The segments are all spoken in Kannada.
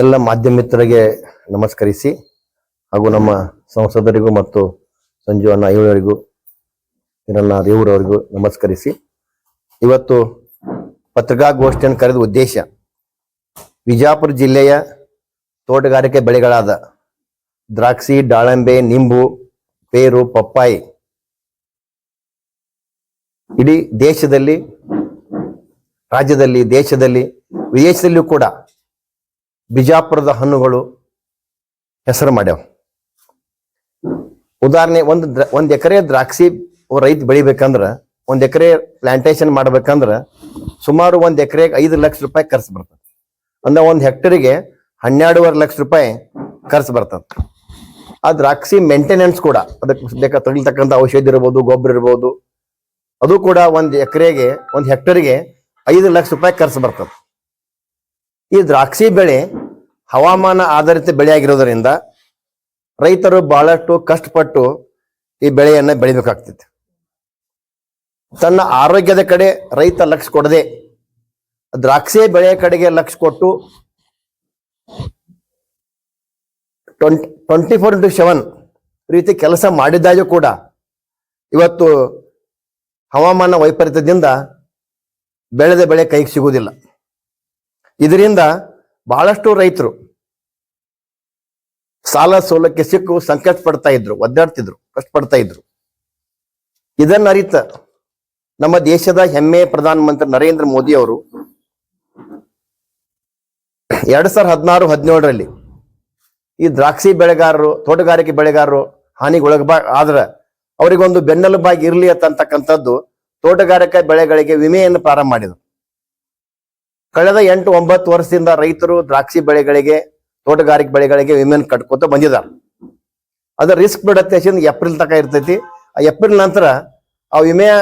ಎಲ್ಲ ಮಾಧ್ಯಮ ಮಿತ್ರರಿಗೆ ನಮಸ್ಕರಿಸಿ ಹಾಗೂ ನಮ್ಮ ಸಂಸದರಿಗೂ ಮತ್ತು ಸಂಜು ಅಣ್ಣ ಇವರಿಗೂ ಹಿರಣ್ಣ ದೇವರವರಿಗೂ ನಮಸ್ಕರಿಸಿ. ಇವತ್ತು ಪತ್ರಿಕಾಗೋಷ್ಠಿಯನ್ನು ಕರೆದ ಉದ್ದೇಶ ವಿಜಾಪುರ ಜಿಲ್ಲೆಯ ತೋಟಗಾರಿಕೆ ಬೆಳೆಗಳಾದ ದ್ರಾಕ್ಷಿ, ದಾಳಿಂಬೆ, ನಿಂಬು, ಪೇರು, ಪಪ್ಪಾಯಿ ಇಡೀ ದೇಶದಲ್ಲಿ, ರಾಜ್ಯದಲ್ಲಿ, ದೇಶದಲ್ಲಿ, ವಿದೇಶದಲ್ಲಿಯೂ ಕೂಡ ಬಿಜಾಪುರದ ಹಣ್ಣುಗಳು ಹೆಸರು ಮಾಡ್ಯಾವ. ಉದಾಹರಣೆ ಒಂದು ಒಂದು ಎಕರೆ ದ್ರಾಕ್ಷಿ ರೈತ ಬೆಳಿಬೇಕಂದ್ರ, ಒಂದು ಎಕರೆ ಪ್ಲಾಂಟೇಶನ್ ಮಾಡ್ಬೇಕಂದ್ರ ಸುಮಾರು ಒಂದು ಎಕರೆಗೆ ಐದು ಲಕ್ಷ ರೂಪಾಯಿ ಖರ್ಚು ಬರ್ತದೆ. ಅಂದ್ರೆ ಒಂದು ಹೆಕ್ಟರಿಗೆ ಹನ್ನೆರಡೂವರೆ ಲಕ್ಷ ರೂಪಾಯಿ ಖರ್ಚು ಬರ್ತದೆ. ಆ ದ್ರಾಕ್ಷಿ ಮೇಂಟೆನೆನ್ಸ್ ಕೂಡ ಅದಕ್ಕೆ ಬೇಕಾ ತಗಲ್ತಕ್ಕಂಥ ಔಷಧಿ ಇರ್ಬೋದು, ಗೊಬ್ಬರ ಇರ್ಬೋದು, ಅದು ಕೂಡ ಒಂದು ಎಕರೆಗೆ, ಒಂದು ಹೆಕ್ಟರ್ಗೆ ಐದು ಲಕ್ಷ ರೂಪಾಯಿ ಖರ್ಚು ಬರ್ತದೆ. ಈ ದ್ರಾಕ್ಷಿ ಬೆಳೆ ಹವಾಮಾನ ಆಧಾರಿತ ಬೆಳೆಯಾಗಿರೋದರಿಂದ ರೈತರು ಬಹಳಷ್ಟು ಕಷ್ಟಪಟ್ಟು ಈ ಬೆಳೆಯನ್ನ ಬೆಳಿಬೇಕಾಗ್ತೈತಿ ತನ್ನ ಆರೋಗ್ಯದ ಕಡೆ ರೈತ ಲಕ್ಷ ಕೊಡದೆ ದ್ರಾಕ್ಷಿ ಬೆಳೆಯ ಕಡೆಗೆ ಲಕ್ಷ ಕೊಟ್ಟು twenty twenty four into seven ರೀತಿ ಕೆಲಸ ಮಾಡಿದ್ದಾಗೂ ಕೂಡ ಇವತ್ತು ಹವಾಮಾನ ವೈಪರೀತ್ಯದಿಂದ ಬೆಳೆದ ಬೆಳೆ ಕೈಗೆ ಸಿಗುವುದಿಲ್ಲ. ಇದರಿಂದ ಬಹಳಷ್ಟು ರೈತರು ಸಾಲ ಸೋಲಕ್ಕೆ ಸಿಕ್ಕು ಸಂಕಷ್ಟ ಪಡ್ತಾ ಇದ್ರು, ಒದ್ದಾಡ್ತಿದ್ರು ಕಷ್ಟಪಡ್ತಾ ಇದ್ರು. ಇದನ್ನ ಅರಿತ ನಮ್ಮ ದೇಶದ ಹೆಮ್ಮೆ ಪ್ರಧಾನಮಂತ್ರಿ ನರೇಂದ್ರ ಮೋದಿ ಅವರು ಎರಡ್ ಸಾವಿರದ ಹದಿನಾರು, ಹದಿನೇಳರಲ್ಲಿ ಈ ದ್ರಾಕ್ಷಿ ಬೆಳೆಗಾರರು, ತೋಟಗಾರಿಕೆ ಬೆಳೆಗಾರರು ಹಾನಿಗೊಳಗಬಾ ಆದ್ರೆ ಅವರಿಗೊಂದು ಬೆನ್ನೆಲುಬಾಗಿ ಇರ್ಲಿ ಅಂತಕ್ಕಂಥದ್ದು ತೋಟಗಾರಿಕಾ ಬೆಳೆಗಳಿಗೆ ವಿಮೆಯನ್ನು ಪ್ರಾರಂಭ ಮಾಡಿದರು. ಕಳೆದ ಎಂಟು ಒಂಬತ್ತು ವರ್ಷದಿಂದ ರೈತರು ದ್ರಾಕ್ಷಿ ಬೆಳೆಗಳಿಗೆ, ತೋಟಗಾರಿಕೆ ಬೆಳೆಗಳಿಗೆ ವಿಮೆಯನ್ನು ಕಟ್ಕೋತ ಬಂದಿದ್ದಾರೆ. ಅದು ರಿಸ್ಕ್ ಬಿಡತ್ತೆ ಏಪ್ರಿಲ್ ತನಕ ಇರ್ತೈತಿ. ಆ ಏಪ್ರಿಲ್ ನಂತರ ಆ ವಿಮೆಯ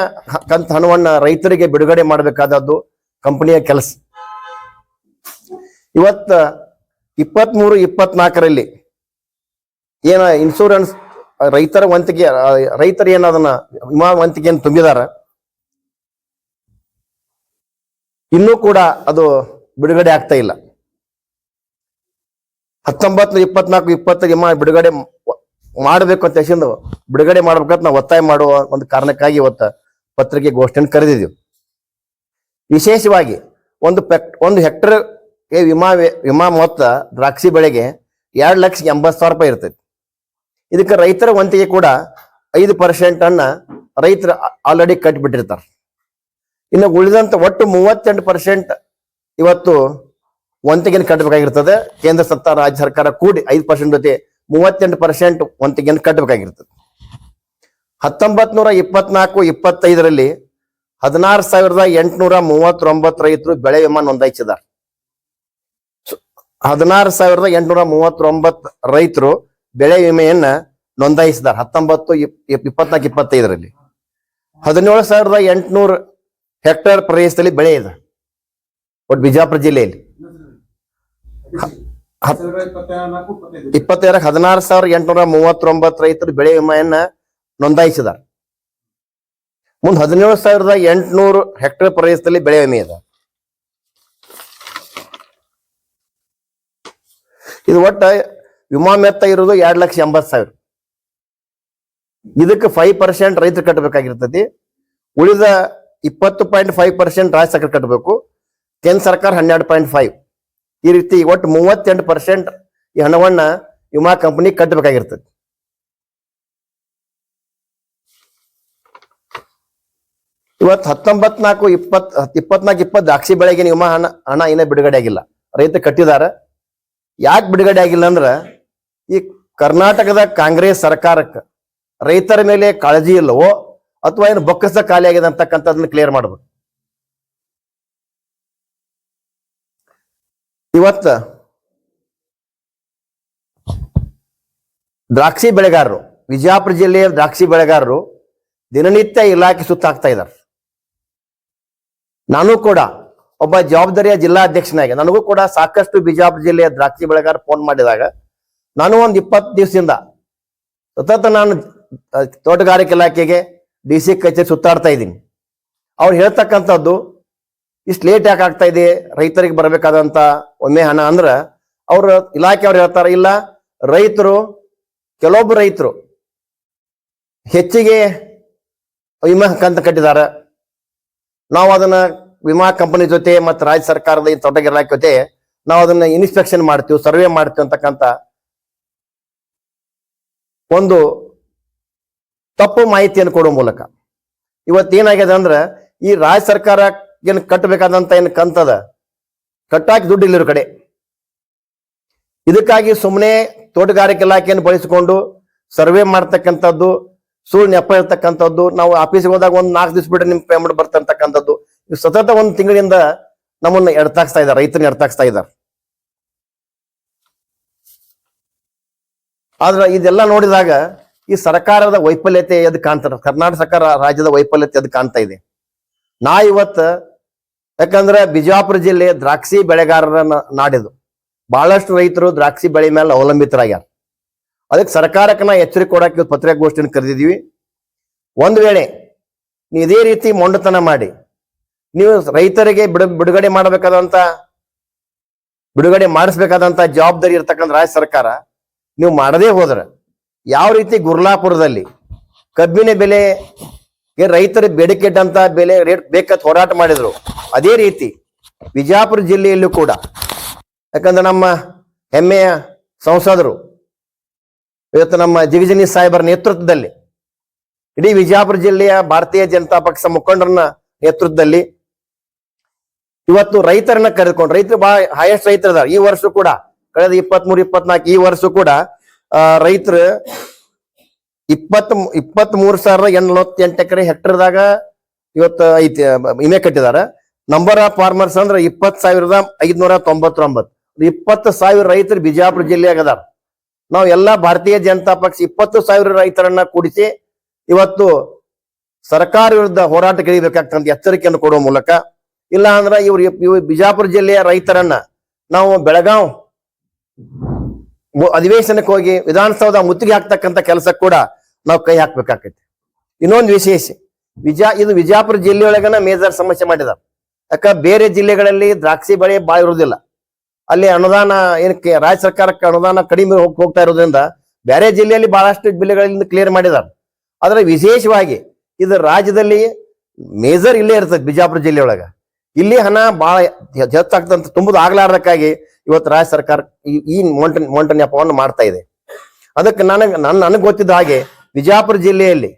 ಕಂತ ಹಣವನ್ನ ರೈತರಿಗೆ ಬಿಡುಗಡೆ ಮಾಡಬೇಕಾದದ್ದು ಕಂಪನಿಯ ಕೆಲಸ. ಇವತ್ತ ಇಪ್ಪತ್ಮೂರು, ಇಪ್ಪತ್ನಾಲ್ಕರಲ್ಲಿ ಏನ ಇನ್ಶೂರೆನ್ಸ್ ರೈತರ ವಂತಿಗೆ, ರೈತರು ಏನ ಅದನ್ನ ವಿಮಾ ವಂತಿಗೆಯನ್ನು ತುಂಬಿದಾರ ಇನ್ನೂ ಕೂಡ ಅದು ಬಿಡುಗಡೆ ಆಗ್ತಾ ಇಲ್ಲ. ಹತ್ತೊಂಬತ್ತು ಇಪ್ಪತ್ನಾಲ್ಕು ಇಪ್ಪತ್ತೈದು ವಿಮಾ ಬಿಡುಗಡೆ ಮಾಡಬೇಕು ಅಂತ ಹೇಳಿ ಬಿಡುಗಡೆ ಮಾಡ್ಬೇಕಂತ ನಾವು ಒತ್ತಾಯ ಮಾಡುವ ಒಂದು ಕಾರಣಕ್ಕಾಗಿ ಇವತ್ತ ಪತ್ರಿಕೆ ಗೋಷ್ಠಿಯನ್ನು ಕರೆದಿದ್ದೀವಿ. ವಿಶೇಷವಾಗಿ ಒಂದು ಪೆಕ್, ಒಂದು ಹೆಕ್ಟರ್ ವಿಮಾ ವಿಮಾ ಮೊತ್ತ ದ್ರಾಕ್ಷಿ ಬೆಳೆಗೆ ಎರಡು ಲಕ್ಷ ಎಂಬತ್ತು ಸಾವಿರ ರೂಪಾಯಿ ಇರ್ತೈತಿ. ಇದಕ್ಕೆ ರೈತರ ವಂತಿಗೆ ಕೂಡ ಐದು ಪರ್ಸೆಂಟ್ ಅನ್ನ ರೈತರು ಆಲ್ರೆಡಿ ಕಟ್ಟಿಬಿಟ್ಟಿರ್ತಾರೆ ಇನ್ನು ಉಳಿದಂತ ಒಟ್ಟು ಮೂವತ್ತೆಂಟು ಪರ್ಸೆಂಟ್ ಇವತ್ತು ವಂತಿಗೆಯನ್ನು ಕಟ್ಟಬೇಕಾಗಿರ್ತದೆ. ಕೇಂದ್ರ ಸರ್ಕಾರ, ರಾಜ್ಯ ಸರ್ಕಾರ ಕೂಡಿ ಐದು ಪರ್ಸೆಂಟ್ ಜೊತೆ ಮೂವತ್ತೆಂಟು ಪರ್ಸೆಂಟ್ ವಂತಿಗೆಯನ್ನು ಕಟ್ಟಬೇಕಾಗಿರ್ತದೆ. ಹತ್ತೊಂಬತ್ ನೂರ ಇಪ್ಪತ್ನಾಲ್ಕು, ಇಪ್ಪತ್ತೈದರಲ್ಲಿ ಹದಿನಾರು ಸಾವಿರದ ಎಂಟುನೂರ ಮೂವತ್ತೊಂಬತ್ತು ರೈತರು ಬೆಳೆ ವಿಮಾ ನೋಂದಾಯಿಸಿದ್ದಾರೆ. ಹದಿನಾರು ಸಾವಿರದ ಎಂಟುನೂರ ಮೂವತ್ತೊಂಬತ್ತು ರೈತರು ಬೆಳೆ ವಿಮೆಯನ್ನ ನೋಂದಾಯಿಸಿದ್ದಾರೆ. ಹತ್ತೊಂಬತ್ತು ಇಪ್- ಇಪ್- ಇಪ್ಪತ್ನಾಲ್ಕು, ಇಪ್ಪತ್ತೈದರಲ್ಲಿ. ಹದಿನೇಳು ಸಾವಿರದ ಎಂಟುನೂರು ಹೆಕ್ಟೇರ್ ಪ್ರದೇಶದಲ್ಲಿ ಬೆಳೆ ಇದೆ. ಒಟ್ಟು ಬಿಜಾಪುರ ಜಿಲ್ಲೆಯಲ್ಲಿ. ಇಪ್ಪತ್ತೈದರ ಹದಿನಾರು ಸಾವಿರದ ಎಂಟುನೂರ ಮೂವತ್ತೊಂಬತ್ತು ರೈತರು ಬೆಳೆ ವಿಮೆಯನ್ನ ನೋಂದಾಯಿಸಿದ್ದಾರೆ. ಮುಂದೆ ಹದಿನೇಳು ಸಾವಿರದ ಎಂಟುನೂರು ಹೆಕ್ಟೇರ್ ಪ್ರದೇಶದಲ್ಲಿ ಬೆಳೆ ವಿಮೆ ಇದೆ. ಇದು ಒಟ್ಟ ವಿಮಾ ಮೆತ್ತ ಇರೋದು ಎರಡು ಲಕ್ಷ ಎಂಬತ್ತು ಸಾವಿರ. ಇದಕ್ಕೆ ಫೈವ್ ಪರ್ಸೆಂಟ್ ರೈತರು ಕಟ್ಟಬೇಕಾಗಿರ್ತತಿ. ಉಳಿದ ಇಪ್ಪತ್ತು ಪಾಯಿಂಟ್ ಫೈವ್ ಪರ್ಸೆಂಟ್ ರಾಜ್ಯ ಸರ್ಕಾರ ಕಟ್ಟಬೇಕು. ಕೇಂದ್ರ ಸರ್ಕಾರ ಹನ್ನೆರಡು ಪಾಯಿಂಟ್ ಫೈವ್. ಈ ರೀತಿ ಒಟ್ಟು ಮೂವತ್ತೆಂಟು ಪರ್ಸೆಂಟ್ ಈ ಹಣವನ್ನ ವಿಮಾ ಕಂಪನಿ ಕಟ್ಟಬೇಕಾಗಿರ್ತದೆ. ಇವತ್ತು ಹತ್ತೊಂಬತ್ನಾಲ್ಕು ಇಪ್ಪತ್ ಇಪ್ಪತ್ನಾಲ್ಕು ಇಪ್ಪತ್ತು ದ್ರಾಕ್ಷಿ ಬೆಳೆಗೆ ವಿಮಾ ಹಣ ಹಣ ಇನ್ನೂ ಬಿಡುಗಡೆ ಆಗಿಲ್ಲ. ರೈತ ಕಟ್ಟಿದಾರ ಯಾಕೆ ಬಿಡುಗಡೆ ಆಗಿಲ್ಲ ಅಂದ್ರೆ ಈ ಕರ್ನಾಟಕದ ಕಾಂಗ್ರೆಸ್ ಸರ್ಕಾರಕ್ಕೆ ರೈತರ ಮೇಲೆ ಕಾಳಜಿ ಇಲ್ಲವೋ ಅಥವಾ ಏನು ಬೊಕ್ಕಸ ಖಾಲಿ ಆಗಿದೆ ಅಂತಕ್ಕಂಥದನ್ನ ಕ್ಲಿಯರ್ ಮಾಡಬೇಕು. ಇವತ್ತ ದ್ರಾಕ್ಷಿ ಬೆಳೆಗಾರರು ವಿಜಯಪುರ ಜಿಲ್ಲೆಯ ದ್ರಾಕ್ಷಿ ಬೆಳೆಗಾರರು ದಿನನಿತ್ಯ ಇಲಾಖೆ ಸುತ್ತಾಕ್ತಾ ಇದ್ದಾರೆ ನಾನು ಕೂಡ ಒಬ್ಬ ಜವಾಬ್ದಾರಿಯ ಜಿಲ್ಲಾ ಅಧ್ಯಕ್ಷನಾಗಿ ನನಗೂ ಕೂಡ ಸಾಕಷ್ಟು ಬಿಜಾಪುರ ಜಿಲ್ಲೆಯ ದ್ರಾಕ್ಷಿ ಬೆಳೆಗಾರ ಫೋನ್ ಮಾಡಿದಾಗ ನಾನು ಒಂದು ಇಪ್ಪತ್ತು ದಿವಸದಿಂದ ಸತತ ನಾನು ತೋಟಗಾರಿಕೆ ಇಲಾಖೆಗೆ ಡಿ ಸಿ ಕಚೇರಿ ಸುತ್ತಾಡ್ತಾ ಇದ್ದೀನಿ. ಅವ್ರು ಹೇಳ್ತಕ್ಕಂಥದ್ದು, ಇಷ್ಟು ಲೇಟ್ ಯಾಕೆ ಆಗ್ತಾ ಇದೆ, ರೈತರಿಗೆ ಬರಬೇಕಾದಂತ ಒಮ್ಮೆ ಹಣ ಅಂದ್ರೆ, ಅವರು ಇಲಾಖೆಯವ್ರು ಹೇಳ್ತಾರೆ, ಇಲ್ಲ, ರೈತರು, ಕೆಲವೊಬ್ಬ ರೈತರು ಹೆಚ್ಚಿಗೆ ವಿಮಾ ಕಂತ ಕಟ್ಟಿದ್ದಾರೆ. ನಾವು ಅದನ್ನ ವಿಮಾ ಕಂಪನಿ ಜೊತೆ ಮತ್ತು ರಾಜ್ಯ ಸರ್ಕಾರದ ಈ ತೋಟಗಾರ ಇಲಾಖೆ ಜೊತೆ ನಾವು ಅದನ್ನ ಇನ್ಸ್ಪೆಕ್ಷನ್ ಮಾಡ್ತೀವಿ ಸರ್ವೆ ಮಾಡ್ತೀವಿ ಅಂತಕ್ಕಂಥ ಒಂದು ತಪ್ಪು ಮಾಹಿತಿಯನ್ನು ಕೊಡುವ ಮೂಲಕ. ಇವತ್ತು ಏನಾಗ್ಯದ ಅಂದ್ರೆ, ಈ ರಾಜ್ಯ ಸರ್ಕಾರ ಏನು ಕಟ್ಟಬೇಕಾದಂತ ಏನು ಕಂತದ, ಕಟ್ಟಾಕಿ ದುಡ್ಡು ಇಲ್ಲಿರೋ ಕಡೆ. ಇದಕ್ಕಾಗಿ ಸುಮ್ಮನೆ ತೋಟಗಾರಿಕೆ ಇಲಾಖೆಯನ್ನು ಬಳಸಿಕೊಂಡು ಸರ್ವೆ ಮಾಡ್ತಕ್ಕಂಥದ್ದು, ಸುಳ್ಳು ನೆಪ ಇರ್ತಕ್ಕಂಥದ್ದು ನಾವು ಆಫೀಸಿಗೆ ಹೋದಾಗ ಒಂದು ನಾಲ್ಕು ದಿವಸ ಬಿಟ್ಟರೆ ನಿಮ್ಮ ಪೇಮೆಂಟ್ ಬರ್ತಕ್ಕಂಥದ್ದು ಸತತ ಒಂದು ತಿಂಗಳಿಂದ ನಮ್ಮನ್ನು ಎಡ್ತಾಕ್ಸ್ತಾ ಇದ್ದಾರೆ, ರೈತರನ್ನ ಎಡ್ತಾಕ್ಸ್ತಾ ಇದ್ದಾರೆ. ಆದ್ರೆ ಇದೆಲ್ಲ ನೋಡಿದಾಗ ಈ ಸರ್ಕಾರದ ವೈಫಲ್ಯತೆ ಎದ್ದು ಕಾಣ್ತಾರೆ ಕರ್ನಾಟಕ ಸರ್ಕಾರ ರಾಜ್ಯದ ವೈಫಲ್ಯತೆ ಎದ್ದು ಕಾಣ್ತಾ ಇದೆ. ನಾ ಇವತ್ತ ಯಾಕಂದ್ರೆ ಬಿಜಾಪುರ ಜಿಲ್ಲೆ ದ್ರಾಕ್ಷಿ ಬೆಳೆಗಾರರ ನಾಡಿದು ಬಹಳಷ್ಟು ರೈತರು ದ್ರಾಕ್ಷಿ ಬೆಳೆ ಮೇಲೆ ಅವಲಂಬಿತರಾಗ್ಯಾರ. ಅದಕ್ಕೆ ಸರ್ಕಾರಕ್ಕೆ ನಾ ಎಚ್ಚರಿಕೆ ಕೊಡಕ್ಕೆ ಪತ್ರಿಕಾಗೋಷ್ಠಿಯನ್ನು ಕರೆದಿದ್ದೀವಿ. ಒಂದು ವೇಳೆ ನೀವು ಇದೇ ರೀತಿ ಮೊಂಡತನ ಮಾಡಿ, ನೀವು ರೈತರಿಗೆ ಬಿಡು, ಬಿಡುಗಡೆ ಮಾಡಬೇಕಾದಂತ, ಬಿಡುಗಡೆ ಮಾಡಿಸ್ಬೇಕಾದಂತ ಜವಾಬ್ದಾರಿ ಇರ್ತಕ್ಕಂಥ ರಾಜ್ಯ ಸರ್ಕಾರ, ನೀವು ಮಾಡದೇ ಹೋದ್ರೆ ಯಾವ ರೀತಿ ಗುರ್ಲಾಪುರದಲ್ಲಿ ಕಬ್ಬಿನ ಬೆಲೆ ರೈತರ ಬೇಡಿಕೆ ಬೆಲೆ ರೇಟ್ ಬೇಕಂತ ಹೋರಾಟ ಮಾಡಿದ್ರು. ಅದೇ ರೀತಿ ವಿಜಯಪುರ ಜಿಲ್ಲೆಯಲ್ಲೂ ಕೂಡ. ಯಾಕಂದ್ರೆ ನಮ್ಮ ಹೆಮ್ಮೆಯ ಸಂಸದರು, ಇವತ್ತು ನಮ್ಮ ಜಿವಿಜನಿ ಸಾಹೇಬರ ನೇತೃತ್ವದಲ್ಲಿ, ಇಡೀ ವಿಜಯಪುರ ಜಿಲ್ಲೆಯ ಭಾರತೀಯ ಜನತಾ ಪಕ್ಷ ಮುಖಂಡರನ್ನ ನೇತೃತ್ವದಲ್ಲಿ ಇವತ್ತು ರೈತರನ್ನ ಕರೆದುಕೊಂಡು ರೈತರು ಬಹಳ ಹೈಯೆಸ್ಟ್ ರೈತರ ಈ ವರ್ಷ ಕೂಡ, ಕಳೆದ ಇಪ್ಪತ್ಮೂರು, ಇಪ್ಪತ್ನಾಲ್ಕು, ಈ ವರ್ಷ ಕೂಡ ರೈತರು ಇಪ್ಪತ್ ಇಪ್ಪತ್ತ್ ಮೂರು ಸಾವಿರದ ಎಂಟು ಎಕರೆ ಹೆಕ್ಟರ್ದಾಗ ಇವತ್ತು ಐತಿ ಇಮೆ ಕಟ್ಟಿದಾರ. ನಂಬರ್ ಆಫ್ ಫಾರ್ಮರ್ಸ್ ಅಂದ್ರೆ ಇಪ್ಪತ್ ಸಾವಿರದ ಐದ್ನೂರ ತೊಂಬತ್ತೊಂಬತ್ತು. ಇಪ್ಪತ್ತು ಸಾವಿರ ರೈತರು ಬಿಜಾಪುರ ಜಿಲ್ಲೆಯಾಗ ಅದಾರ ನಾವು ಎಲ್ಲಾ ಭಾರತೀಯ ಜನತಾ ಪಕ್ಷ ಇಪ್ಪತ್ತು ಸಾವಿರ ರೈತರನ್ನ ಕೂಡಿಸಿ ಇವತ್ತು ಸರ್ಕಾರ ವಿರುದ್ಧ ಹೋರಾಟ ಇಳಿಬೇಕಾಗ್ತಂತ ಎಚ್ಚರಿಕೆಯನ್ನು ಕೊಡುವ ಮೂಲಕ ಇಲ್ಲ ಅಂದ್ರೆ ಇವ್ರು ಇವ್ ಬಿಜಾಪುರ ಜಿಲ್ಲೆಯ ರೈತರನ್ನ ನಾವು ಬೆಳಗಾವ್ ಅಧಿವೇಶನಕ್ಕೆ ಹೋಗಿ ವಿಧಾನಸೌಧ ಮುತ್ತಿಗೆ ಹಾಕ್ತಕ್ಕಂಥ ಕೆಲಸ ಕೂಡ ನಾವು ಕೈ ಹಾಕ್ಬೇಕಾಕೈತಿ. ಇನ್ನೊಂದು ವಿಶೇಷ, ವಿಜಾ ಇದು ವಿಜಾಪುರ ಜಿಲ್ಲೆಯೊಳಗನ ಮೇಜರ್ ಸಮಸ್ಯೆ ಮಾಡಿದಾರೆ. ಯಾಕ ಬೇರೆ ಜಿಲ್ಲೆಗಳಲ್ಲಿ ದ್ರಾಕ್ಷಿ ಬೆಳೆ ಬಾಳ ಇರುವುದಿಲ್ಲ ಅಲ್ಲಿ ಅನುದಾನ ಏನಕ್ಕೆ ರಾಜ್ಯ ಸರ್ಕಾರಕ್ಕೆ ಅನುದಾನ ಕಡಿಮೆ ಹೋಗ್ತಾ ಇರೋದ್ರಿಂದ ಬೇರೆ ಜಿಲ್ಲೆಯಲ್ಲಿ ಬಹಳಷ್ಟು ಜಿಲ್ಲೆಗಳಿಂದ ಕ್ಲಿಯರ್ ಮಾಡಿದಾರೆ. ಆದ್ರೆ ವಿಶೇಷವಾಗಿ ಇದು ರಾಜ್ಯದಲ್ಲಿ ಮೇಜರ್ ಇಲ್ಲೇ ಇರ್ತದೆ ಬಿಜಾಪುರ ಜಿಲ್ಲೆಯೊಳಗ. ಇಲ್ಲಿ ಹಣ ಬಹಳ ಹೆಚ್ಚಾಗ್ತಂತ ತುಂಬುದು ಆಗ್ಲಾರ್ದಕ್ಕಾಗಿ ಇವತ್ತು ರಾಜ್ಯ ಸರ್ಕಾರ ಈ- ಮೌಂಟನ್ ಮೊಂಟ ನೆಪವನ್ನು ಮಾಡ್ತಾ ಇದೆ. ಅದಕ್ಕೆ ನನಗೆ ನನ್ನ ನನಗೆ ಗೊತ್ತಿದ್ದ ಹಾಗೆ ವಿಜಯಪುರ ಜಿಲ್ಲೆಯಲ್ಲಿ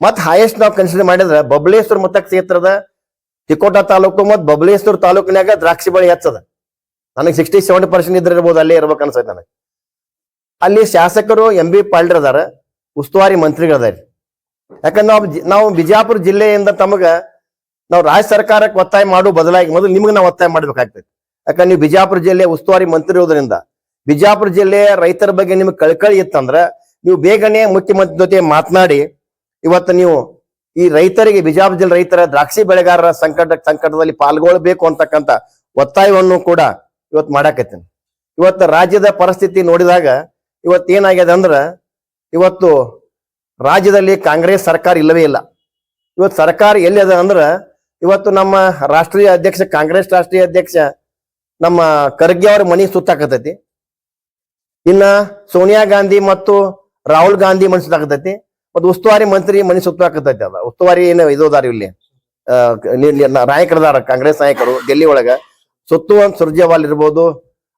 ಮತ್ ಹೈಯೆಸ್ಟ್ ನಾವು ಕನ್ಸಿಡರ್ ಮಾಡಿದ್ರೆ ಬಬಲೇಶ್ವರ ಮತ ಕ್ಷೇತ್ರದ ತಿಕೋಟ ತಾಲೂಕು ಮತ್ತು ಬಬಲೇಶ್ವರ ತಾಲೂಕಿನಾಗ ದ್ರಾಕ್ಷಿ ಬಳಿ ಹೆಚ್ಚದ. ನನಗೆ ಸಿಕ್ಸ್ಟಿ ಸೆವೆಂಟಿ ಪರ್ಸೆಂಟ್ ಇದ್ರೆ ಇರ್ಬೋದು ಅಲ್ಲೇ ಇರ್ಬೇಕು ಅನ್ಸೈತೆ ನನಗೆ. ಅಲ್ಲಿ ಶಾಸಕರು ಎಂ ಬಿ ಪಾಲ್ಡರ್ ಅದಾರ, ಉಸ್ತುವಾರಿ ಮಂತ್ರಿಗಳದಾರ ಯಾಕಂದ್ರೆ ನಾವು ನಾವು ಬಿಜಾಪುರ ಜಿಲ್ಲೆಯಿಂದ ತಮಗ ನಾವು ರಾಜ್ಯ ಸರ್ಕಾರಕ್ಕೆ ಒತ್ತಾಯ ಮಾಡು, ಬದಲಾಗಿ ಮೊದಲು ನಿಮ್ಗೆ ನಾವು ಒತ್ತಾಯ ಮಾಡ್ಬೇಕಾಗ್ತದೆ ಯಾಕಂದ್ರೆ ನೀವು ಬಿಜಾಪುರ ಜಿಲ್ಲೆ ಉಸ್ತುವಾರಿ ಮಂತ್ರಿ ಇರೋದ್ರಿಂದ ಬಿಜಾಪುರ ಜಿಲ್ಲೆಯ ರೈತರ ಬಗ್ಗೆ ನಿಮ್ಗೆ ಕಳ್ಕಳಿ ಇತ್ತಂದ್ರೆ ನೀವು ಬೇಗನೆ ಮುಖ್ಯಮಂತ್ರಿ ಜೊತೆ ಮಾತನಾಡಿ, ಇವತ್ತು ನೀವು ಈ ರೈತರಿಗೆ, ಬಿಜಾಪುರ ಜಿಲ್ಲೆ ರೈತರ ದ್ರಾಕ್ಷಿ ಬೆಳೆಗಾರರ ಸಂಕಟ, ಸಂಕಟದಲ್ಲಿ ಪಾಲ್ಗೊಳ್ಬೇಕು ಅಂತಕ್ಕಂಥ ಒತ್ತಾಯವನ್ನು ಕೂಡ ಇವತ್ತು ಮಾಡಾಕತ್ತೀನಿ. ಇವತ್ತು ರಾಜ್ಯದ ಪರಿಸ್ಥಿತಿ ನೋಡಿದಾಗ ಇವತ್ತು ಏನಾಗ್ಯದ ಅಂದ್ರೆ ಇವತ್ತು ರಾಜ್ಯದಲ್ಲಿ ಕಾಂಗ್ರೆಸ್ ಸರ್ಕಾರ ಇಲ್ಲವೇ ಇಲ್ಲ. ಇವತ್ತು ಸರ್ಕಾರ ಎಲ್ಲಿ ಅದ ಅಂದ್ರ ಇವತ್ತು ನಮ್ಮ ರಾಷ್ಟ್ರೀಯ ಅಧ್ಯಕ್ಷ, ಕಾಂಗ್ರೆಸ್ ರಾಷ್ಟ್ರೀಯ ಅಧ್ಯಕ್ಷ ನಮ್ಮ ಖರ್ಗೆ ಅವ್ರ ಮನೆ ಸುತ್ತಾಕತೈತಿ. ಇನ್ನ ಸೋನಿಯಾ ಗಾಂಧಿ ಮತ್ತು ರಾಹುಲ್ ಗಾಂಧಿ ಮನಿ ಸುತ್ತಾಕತೈತಿ. ಮತ್ತು ಉಸ್ತುವಾರಿ ಮಂತ್ರಿ ಮನಿ ಸುತ್ತಾಕತೈತಿ ಅದ. ಉಸ್ತುವಾರಿ ಏನು ಇದು ಅದಾರ ಇಲ್ಲಿ? ನಾಯಕರದಾರ, ಕಾಂಗ್ರೆಸ್ ನಾಯಕರು, ಡೆಲ್ಲಿ ಒಳಗ. ಸುತ್ತುವಂತ ಸುರ್ಜೇವಾಲ್ ಇರ್ಬೋದು.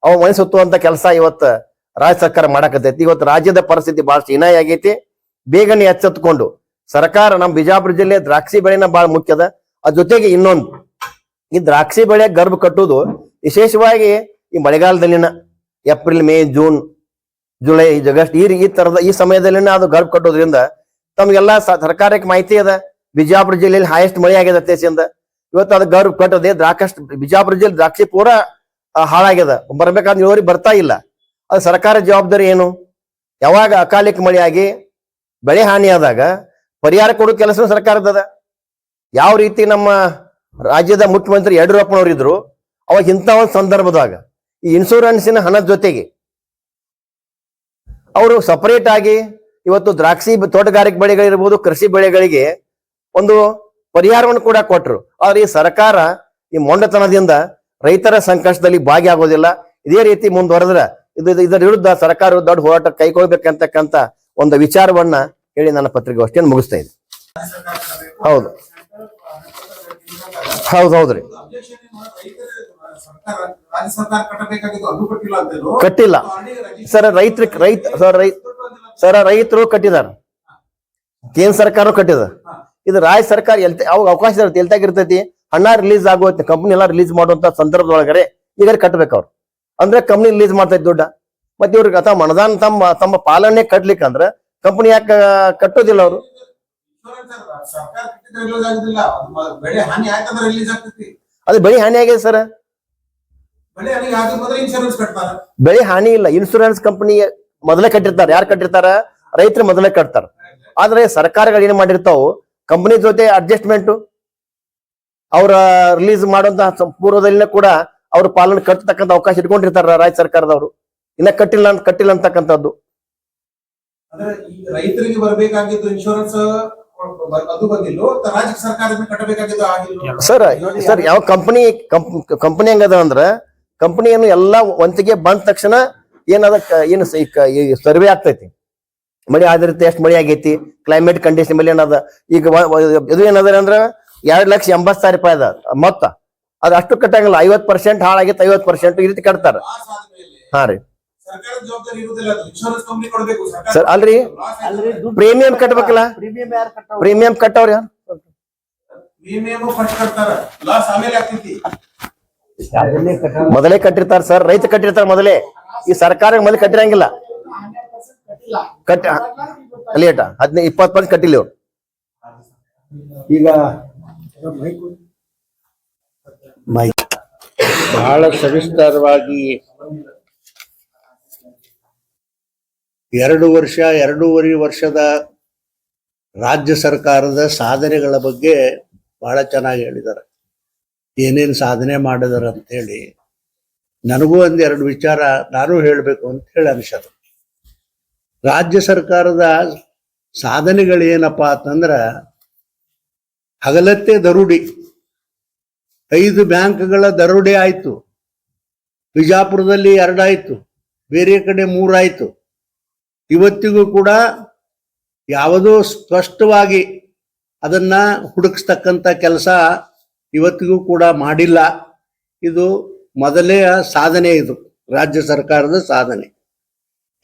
ಅವ ಮನೆ ಸುತ್ತುವಂತ ಕೆಲಸ ಇವತ್ತು ರಾಜ್ಯ ಸರ್ಕಾರ ಮಾಡಾಕತೈತಿ. ಇವತ್ತು ರಾಜ್ಯದ ಪರಿಸ್ಥಿತಿ ಬಹಳ ಹೀನಾಯ ಆಗೈತಿ. ಬೇಗನೆ ಎಚ್ಚೆತ್ಕೊಂಡು, ಸರ್ಕಾರ ನಮ್ಮ ಬಿಜಾಪುರ ಜಿಲ್ಲೆ ದ್ರಾಕ್ಷಿ ಬೆಳೆನ ಬಹಳ ಮುಖ್ಯದ ಅದ್ರ ಜೊತೆಗೆ ಇನ್ನೊಂದು. ಈ ದ್ರಾಕ್ಷಿ ಬೆಳೆ ಗರ್ಭ ಕಟ್ಟುವುದು ವಿಶೇಷವಾಗಿ ಈ ಮಳೆಗಾಲದಲ್ಲಿನ April, May, June, July, August ಈ ಈ ತರದ ಈ ಸಮಯದಲ್ಲಿನ ಅದು ಗರ್ಭ ಕಟ್ಟೋದ್ರಿಂದ ತಮ್ಗೆಲ್ಲ ಸರ್ಕಾರಕ್ಕೆ ಮಾಹಿತಿ ಅದ. ಬಿಜಾಪುರ ಜಿಲ್ಲೆಯಲ್ಲಿ ಹೈಯೆಸ್ಟ್ ಮಳೆ ಆಗಿದೆ ಅತ್ಯಸಿಂದ ಇವತ್ತು ಅದು ಗರ್ಭ ಕಟ್ಟೋದೆ ದ್ರಾಕ್ಷಿ ಬಿಜಾಪುರ ಜಿಲ್ಲೆ ದ್ರಾಕ್ಷಿ ಪೂರ ಹಾಳಾಗ್ಯದ. ಬರ್ಬೇಕಾದ್ರೆ ಇಳುವರಿ ಬರ್ತಾ ಇಲ್ಲ. ಅದು ಸರ್ಕಾರ ಜವಾಬ್ದಾರಿ ಏನು? ಯಾವಾಗ ಅಕಾಲಿಕ ಮಳೆಯಾಗಿ ಬೆಳೆ ಹಾನಿಯಾದಾಗ ಪರಿಹಾರ ಕೊಡೋ ಕೆಲಸ ಸರ್ಕಾರದದ ಯಾವ ರೀತಿ ನಮ್ಮ ರಾಜ್ಯದ ಮುಖ್ಯಮಂತ್ರಿ ಯಡಿಯೂರಪ್ಪನವರು ಇದ್ರು, ಅವಾಗ ಇಂಥ ಒಂದು ಸಂದರ್ಭದಾಗ ಈ ಇನ್ಶೂರೆನ್ಸಿನ ಹಣದ ಜೊತೆಗೆ ಅವರು ಸಪರೇಟ್ ಆಗಿ ಇವತ್ತು ದ್ರಾಕ್ಷಿ ತೋಟಗಾರಿಕೆ ಬೆಳೆಗಳಿರ್ಬೋದು ಕೃಷಿ ಬೆಳೆಗಳಿಗೆ ಒಂದು ಪರಿಹಾರವನ್ನು ಕೂಡ ಕೊಟ್ಟರು ಆದ್ರೆ ಈ ಸರ್ಕಾರ ಈ ಮೊಂಡತನದಿಂದ ರೈತರ ಸಂಕಷ್ಟದಲ್ಲಿ ಭಾಗಿಯಾಗೋದಿಲ್ಲ. ಇದೇ ರೀತಿ ಮುಂದುವರೆದ್ರ ಇದು, ಇದು- ಇದರ ವಿರುದ್ಧ ಸರ್ಕಾರ ದೊಡ್ಡ ಹೋರಾಟ ಕೈಗೊಳ್ಬೇಕಂತಕ್ಕಂತ ಒಂದು ವಿಚಾರವನ್ನ ಹೇಳಿ ನನ್ನ ಪತ್ರಿಕೆ ಅಷ್ಟೇನು ಮುಗಿಸ್ತಾ ಇದೆ ಹೌದು. ಹೌದು ಹೌದ್ರಿ. ಅಬ್ಜೆಕ್ಷನ್ ಸರ್ಕಾರ ರಾಜ್ಯ ಸರ್ಕಾರ ಕಟ್ಟಬೇಕಾಗಿದ್ದು ಅದು ಕೊಟ್ಟಿಲ್ಲ. ಸರ್ ರೈತರ ರೈತ ಸರ್ ರೈತ ಸರ್, ರೈತರು ಕಟ್ಟಿದಾರ. ಕೇಂದ್ರ ಸರ್ಕಾರ ಕಟ್ಟಿದ. ಇದು ರಾಜ್ಯ ಸರ್ಕಾರ ಎಲ್ ಅವಾಗ ಅವಕಾಶ ಇರುತ್ತೆ ಎಲ್ತಾಗಿರ್ತೈತಿ ಹಣ ರಿಲೀಸ್ ಆಗುತ್ತೆ ಕಂಪ್ನಿ ಎಲ್ಲ ರಿಲೀಸ್ ಮಾಡುವಂತ ಸಂದರ್ಭದೊಳಗಡೆ ಈಗ ಕಟ್ಟಬೇಕು ಅವ್ರು. ಅಂದ್ರೆ ಕಂಪ್ನಿ ರಿಲೀಸ್ ಮಾಡ್ತೈತಿ ದುಡ್ಡ. ಮತ್ತೆ ಇವ್ರಿಗೆ ಅಥವಾ ಮನದಾನ ತಮ್ಮ ತಮ್ಮ ಪಾಲನೆ ಕಟ್ಲಿಕ್ಕೆ ಅಂದ್ರ ಕಂಪನಿ ಯಾಕೆ ಕಟ್ಟೋದಿಲ್ಲ ಅವರು? ಸರ್ಕಾರ ಕಟ್ಟಿದ್ರೆ ರಿಲೀಸ್ ಆಗುದಿಲ್ಲ. ಅದು ಬೆಳೆ ಹಾನಿ ಯಾಕಂದ್ರೆ ರಿಲೀಸ್ ಆಗ್ತೈತಿ. ಅದು ಬೆಳೆ ಹಾನಿ ಆಗಿದೆ ಸರ್. ಬೆಳೆ ಹಾನಿ ಇಲ್ಲ. ಇನ್ಶೂರೆನ್ಸ್ ಕಂಪನಿ ಮೊದಲೇ ಕಟ್ಟಿರ್ತಾರೆ. ಯಾರು ಕಟ್ಟಿರ್ತಾರ? ರೈತರು ಮೊದಲೇ ಕಟ್ತಾರ. ಆದ್ರೆ ಸರ್ಕಾರಗಳು ಏನ್ ಮಾಡಿರ್ತಾವು? ಕಂಪನಿ ಜೊತೆ ಅಡ್ಜಸ್ಟ್ಮೆಂಟ್ ಅವರ ರಿಲೀಸ್ ಮಾಡುವಂತ ಪೂರ್ವದಲ್ಲಿನ ಕೂಡ ಅವ್ರ ಪಾಲನೆ ಕಟ್ಟತಕ್ಕಂತ ಅವಕಾಶ ಇಟ್ಕೊಂಡಿರ್ತಾರ ರಾಜ್ಯ ಸರ್ಕಾರದವರು. ಇನ್ನ ಕಟ್ಟಿಲ್ಲ ಅಂತ ಕಟ್ಟಿಲ್ಲ ಅಂತಕ್ಕಂಥದ್ದು. ರೈತರಿಗೆ ಬರಬೇಕಾಗಿತ್ತು ಇನ್ಶೂರೆನ್ಸ್ ಅದು ಬಂದಿಲ್ಲ ರಾಜ್ಯ ಸರ್ಕಾರದಿಂದ ಕಟ್ಟಬೇಕಾಗಿದ್ದು ಆಗಿಲ್ಲ ಸರ್ ಸರ್ ಯಾವ ಕಂಪನಿ ಕಂಪನಿ ಹೆಂಗದ ಅಂದ್ರ ಕಂಪನಿಯನ್ನು ಎಲ್ಲಾ ಒಂತಿಗೆ ಬಂದ ತಕ್ಷಣ ಏನದ ಕ- ಏನು ಸರ್ವೆ ಆಗ್ತೈತಿ. ಮಳಿ ಆಧಾರಿತ ಎಷ್ಟು ಮಳಿ ಆಗೈತಿ ಕ್ಲೈಮೇಟ್ ಕಂಡೀಷನ್ ಮೇಲೆ ಏನದ ಈಗ ಇದು ಏನದ ಅಂದ್ರ ಎರಡ್ ಲಕ್ಷ ಎಂಬತ್ ಸಾವಿರ ರೂಪಾಯಿ ಅದ ಮೊತ್ತ. ಅದು ಅಷ್ಟು ಕಟ್ಟಂಗಿಲ್ಲ ಐವತ್ ಪರ್ಸೆಂಟ್ ಹಾಳಾಗಿತ್ತು ಐವತ್ ಪರ್ಸೆಂಟ್ ಈ ರೀತಿ ಕಟ್ತಾರ. ಹಾ ರೀ. ಸರ್ ಅಲ್ರಿ? ಪ್ರೀಮಿಯಂ ಕಟ್ಬೇಕಲ್ಲ? ಪ್ರೀಮಿಯಂ ಯಾರು ಕಟ್ಟಾವ ಪ್ರೀಮಿಯಂ ಕಟ್ಟವ್ರಿ ಪ್ರೀಮಿಯಂ ಫಸ್ಟ್ ಕಟ್ತಾರ. ಲಾಸ್ ಆಮೇಲೆ ಆಗ್ತೈತಿ. ಮೊದಲೇ ಕಟ್ಟಿರ್ತಾರ ಸರ್ ರೈತ ಕಟ್ಟಿರ್ತಾರ ಮೊದಲೇ. ಈ ಸರ್ಕಾರ ಮೊದಲೇ ಕಟ್ಟಿರಂಗಿಲ್ಲ. ಕಟ್ಟ ಲೇಟ ಹದಿನೈದು ಇಪ್ಪತ್ತು ಪರ್ಸೆಂಟ್ ಕಟ್ಟಿಲ್ಲ ಇವ್ರು. ಈಗ ಬಹಳ ಸವಿಸ್ತಾರವಾಗಿ ಎರಡು ವರ್ಷ, ಎರಡೂವರೆ ವರ್ಷದ ರಾಜ್ಯ ಸರ್ಕಾರದ ಸಾಧನೆಗಳ ಬಗ್ಗೆ ಬಹಳ ಚೆನ್ನಾಗಿ ಹೇಳಿದ್ದಾರೆ. ಏನೇನು ಸಾಧನೆ ಮಾಡಿದಾರೆ ಅಂತ ಹೇಳಿ ನನಗೂ ಒಂದು ಎರಡು ವಿಚಾರ ನಾನು ಹೇಳಬೇಕು ಅಂತ ಹೇಳಿ ಅನಿಸೋದು. ರಾಜ್ಯ ಸರ್ಕಾರದ ಸಾಧನೆಗಳು ಏನಪ್ಪ ಅಂತಂದ್ರ ಹಗಲತ್ತೆ ದರುಡಿ. ಐದು ಬ್ಯಾಂಕ್ಗಳ ದರೋಡೆ ಆಯಿತು. ಬಿಜಾಪುರದಲ್ಲಿ ಎರಡಾಯ್ತು ಬೇರೆ ಕಡೆ ಮೂರಾಯ್ತು ಇವತ್ತಿಗೂ ಕೂಡ ಯಾವುದೋ ಸ್ಪಷ್ಟವಾಗಿ ಅದನ್ನ ಹುಡುಕ್ಸ್ತಕ್ಕಂಥ ಕೆಲಸ ಇವತ್ತಿಗೂ ಕೂಡ ಮಾಡಿಲ್ಲ. ಇದು ಮೊದಲೇ ಸಾಧನೆ ಇದು, ರಾಜ್ಯ ಸರ್ಕಾರದ ಸಾಧನೆ.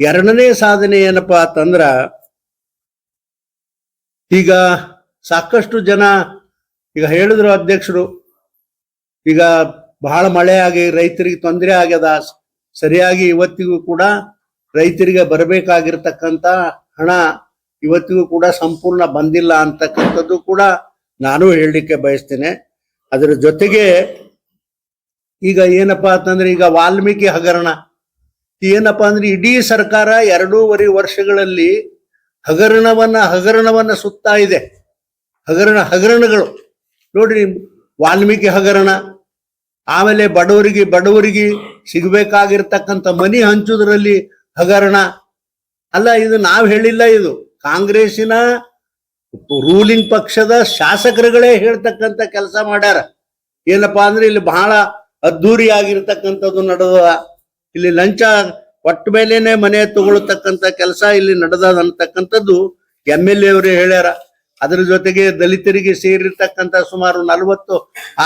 ಎರಡನೇ ಸಾಧನೆ ಏನಪ್ಪಾ ಅಂತಂದ್ರ, ಈಗ ಸಾಕಷ್ಟು ಜನ, ಈಗ ಹೇಳಿದ್ರು ಅಧ್ಯಕ್ಷರು, ಈಗ ಬಹಳ ಮಳೆ ಆಗಿ ರೈತರಿಗೆ ತೊಂದರೆ ಆಗ್ಯದ, ಸರಿಯಾಗಿ ಇವತ್ತಿಗೂ ಕೂಡ ರೈತರಿಗೆ ಬರಬೇಕಾಗಿರ್ತಕ್ಕಂತ ಹಣ ಇವತ್ತಿಗೂ ಕೂಡ ಸಂಪೂರ್ಣ ಬಂದಿಲ್ಲ ಅಂತಕ್ಕಂಥದ್ದು ಕೂಡ ನಾನು ಹೇಳಲಿಕ್ಕೆ ಬಯಸ್ತೇನೆ. ಅದರ ಜೊತೆಗೆ ಈಗ ಏನಪ್ಪಾ ಅಂತಂದ್ರೆ ಈಗ ವಾಲ್ಮೀಕಿ ಹಗರಣ. ಏನಪ್ಪಾ ಅಂದ್ರೆ ಇಡೀ ಸರ್ಕಾರ ಎರಡೂವರೆ ವರ್ಷಗಳಲ್ಲಿ ಹಗರಣವನ್ನ ಹಗರಣವನ್ನ ಸುತ್ತಾ ಇದೆ. ಹಗರಣ, ಹಗರಣಗಳು. ನೋಡ್ರಿ ವಾಲ್ಮೀಕಿ ಹಗರಣ. ಆಮೇಲೆ ಬಡವರಿಗೆ ಬಡವರಿಗೆ ಸಿಗಬೇಕಾಗಿರ್ತಕ್ಕಂಥ ಮನಿ ಹಂಚುದ್ರಲ್ಲಿ ಹಗರಣ. ಅಲ್ಲ, ಇದು ನಾವು ಹೇಳಿಲ್ಲ ಇದು. ಕಾಂಗ್ರೆಸ್ಸಿನ ರೂಲಿಂಗ್ ಪಕ್ಷದ ಶಾಸಕರುಗಳೇ ಹೇಳ್ತಕ್ಕಂಥ ಕೆಲಸ ಮಾಡ್ಯಾರ. ಏನಪ್ಪಾ ಅಂದ್ರೆ ಇಲ್ಲಿ ಬಹಳ ಅದ್ದೂರಿ ಆಗಿರ್ತಕ್ಕಂಥದ್ದು ನಡೆದ, ಇಲ್ಲಿ ಲಂಚ ಒಟ್ಟ ಮೇಲೇನೆ ಮನೆ ತಗೊಳ್ತಕ್ಕಂಥ ಕೆಲಸ ಇಲ್ಲಿ ನಡೆದ ಅಂತಕ್ಕಂಥದ್ದು ಎಂ ಎಲ್ ಎ ಹೇಳ್ಯಾರ. ಅದರ ಜೊತೆಗೆ ದಲಿತರಿಗೆ ಸೇರಿರ್ತಕ್ಕಂಥ ಸುಮಾರು ನಲವತ್ತು